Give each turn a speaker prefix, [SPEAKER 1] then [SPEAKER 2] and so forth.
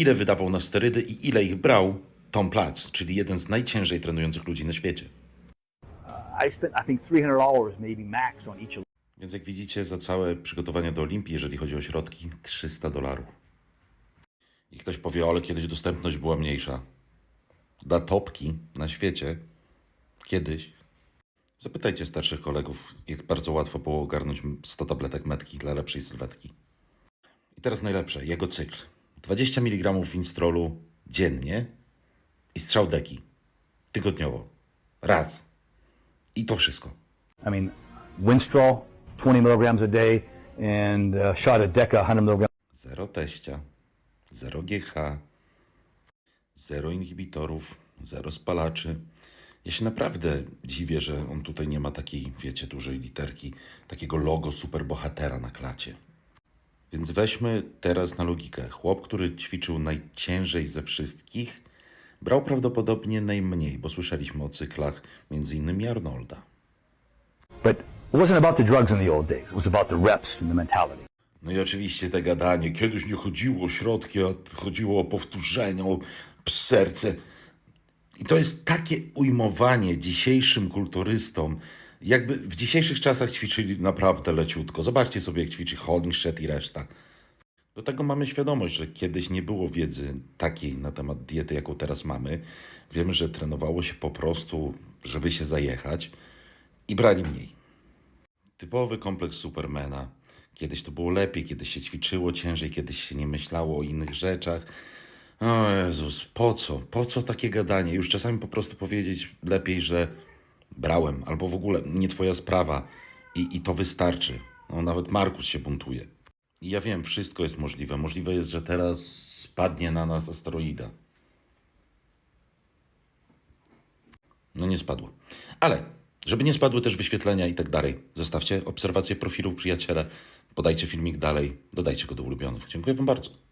[SPEAKER 1] ile wydawał na sterydy i ile ich brał Tom Platz, czyli jeden z najciężej trenujących ludzi na świecie.
[SPEAKER 2] I spent, I think, $300 maybe max on each of
[SPEAKER 1] Więc jak widzicie, za całe przygotowania do Olimpii, jeżeli chodzi o środki, 300 dolarów. I ktoś powie, ale kiedyś dostępność była mniejsza. Dla topki na świecie kiedyś. Zapytajcie starszych kolegów, jak bardzo łatwo było ogarnąć 100 tabletek metki dla lepszej sylwetki. I teraz najlepsze, jego cykl. 20 mg winstrolu dziennie i strzał deki. Tygodniowo. Raz. I to wszystko.
[SPEAKER 2] I mean, Winstrol, 20 milligrams a day, and uh, shot of Deca, 100 milligrams.
[SPEAKER 1] Zero teścia, zero GH, zero inhibitorów, zero spalaczy. Ja się naprawdę dziwię, że on tutaj nie ma takiej, wiecie, dużej literki, takiego logo superbohatera na klacie. Więc weźmy teraz na logikę. Chłop, który ćwiczył najciężej ze wszystkich, brał prawdopodobnie najmniej, bo słyszeliśmy o cyklach między innymi Arnolda.
[SPEAKER 2] But it wasn't about the drugs in the old days. It was about the reps and the mentality.
[SPEAKER 1] No i oczywiście te gadanie. Kiedyś nie chodziło o środki, a chodziło o powtórzenia, o serce. I to jest takie ujmowanie dzisiejszym kulturystom, jakby w dzisiejszych czasach ćwiczyli naprawdę leciutko. Zobaczcie sobie, jak ćwiczy Holmstead i reszta. Do tego mamy świadomość, że kiedyś nie było wiedzy takiej na temat diety, jaką teraz mamy. Wiemy, że trenowało się po prostu, żeby się zajechać i brali mniej. Typowy kompleks Supermana. Kiedyś to było lepiej, kiedyś się ćwiczyło ciężej, kiedyś się nie myślało o innych rzeczach. O Jezus, po co? Po co takie gadanie? Już czasami po prostu powiedzieć lepiej, że brałem, albo w ogóle nie twoja sprawa i, i to wystarczy. No, nawet Markus się buntuje. I ja wiem, wszystko jest możliwe. Możliwe jest, że teraz spadnie na nas asteroida. No nie spadło. Ale, żeby nie spadły też wyświetlenia i tak dalej, zostawcie obserwację profilu przyjaciele, podajcie filmik dalej, dodajcie go do ulubionych. Dziękuję Wam bardzo.